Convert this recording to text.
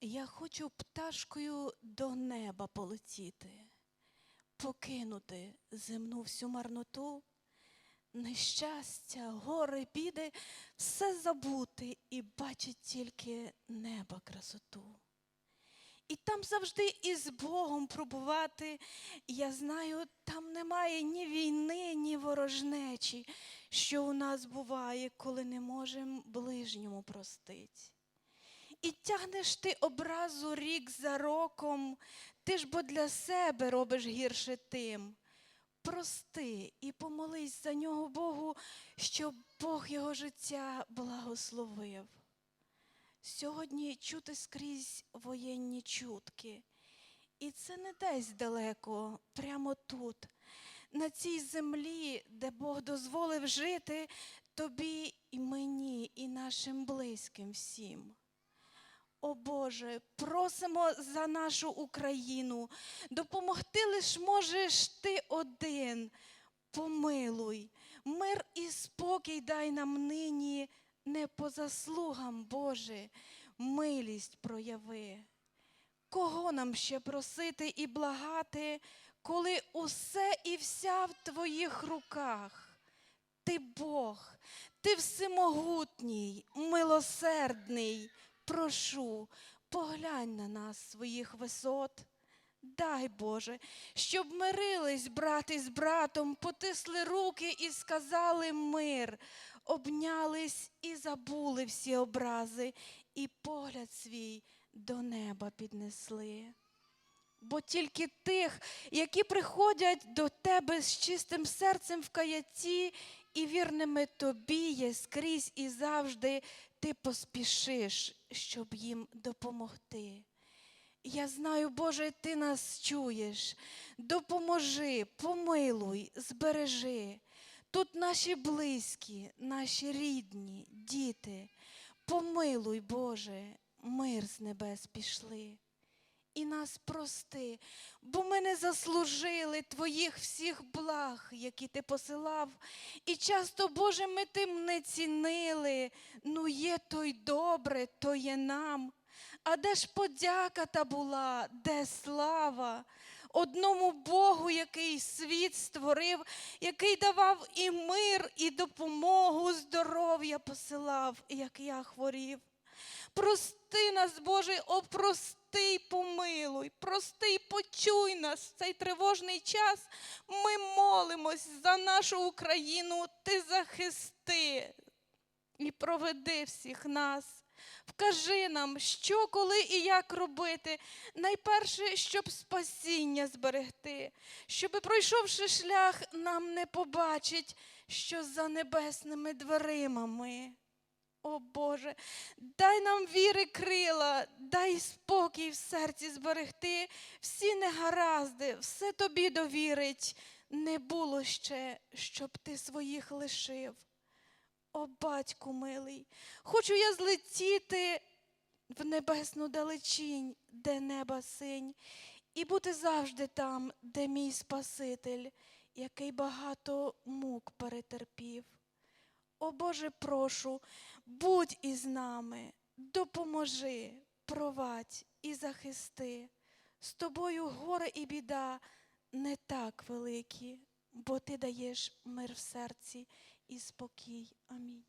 Я хочу пташкою до неба полетіти, покинути земну всю марноту, нещастя, гори, біди, все забути і бачить тільки неба красоту. І там завжди із Богом пробувати. Я знаю, там немає ні війни, ні ворожнечі, що у нас буває, коли не можемо ближньому простить. І тягнеш ти образу рік за роком, ти ж бо для себе робиш гірше тим. Прости і помолись за нього Богу, щоб Бог його життя благословив. Сьогодні чути скрізь воєнні чутки. І це не десь далеко, прямо тут, на цій землі, де Бог дозволив жити тобі і мені, і нашим близьким всім. О Боже, просимо за нашу Україну, допомогти лиш можеш ти один. Помилуй, мир і спокій дай нам нині, не по заслугам, Боже, милість прояви. Кого нам ще просити і благати, коли усе і вся в твоїх руках? Ти Бог, ти всемогутній, милосердний. Прошу, поглянь на нас своїх висот. Дай, Боже, щоб мирились брати з братом, потисли руки і сказали мир, обнялись і забули всі образи, і погляд свій до неба піднесли. Бо тільки тих, які приходять до тебе з чистим серцем в каяті і вірними тобі є скрізь і завжди ти поспішиш, щоб їм допомогти. Я знаю, Боже, ти нас чуєш. Допоможи, помилуй, збережи. Тут наші близькі, наші рідні, діти. Помилуй, Боже, мир з небес пішли. І нас прости, бо ми не заслужили Твоїх всіх благ, які ти посилав. І часто, Боже, ми тим не цінили. Ну, є то й добре, то є нам. А де ж подяка та була, де слава? Одному Богу, який світ створив, який давав і мир, і допомогу, здоров'я посилав, як я хворів. Прости нас, Боже, о, прости й помилуй, прости й почуй нас в цей тривожний час. Ми молимось за нашу Україну, ти захисти і проведи всіх нас. Вкажи нам, що, коли і як робити. Найперше, щоб спасіння зберегти, щоб, пройшовши шлях, нам не побачить, що за небесними дверима ми. О Боже, дай нам віри крила, дай спокій в серці зберегти, всі негаразди, все тобі довірить. Не було ще, щоб ти своїх лишив. О, батьку милий, хочу я злетіти в небесну далечінь, де неба синь, і бути завжди там, де мій Спаситель, який багато мук перетерпів. О Боже, прошу, будь із нами, допоможи, провадь і захисти. З тобою горе і біда не так великі, бо ти даєш мир в серці і спокій. Амінь.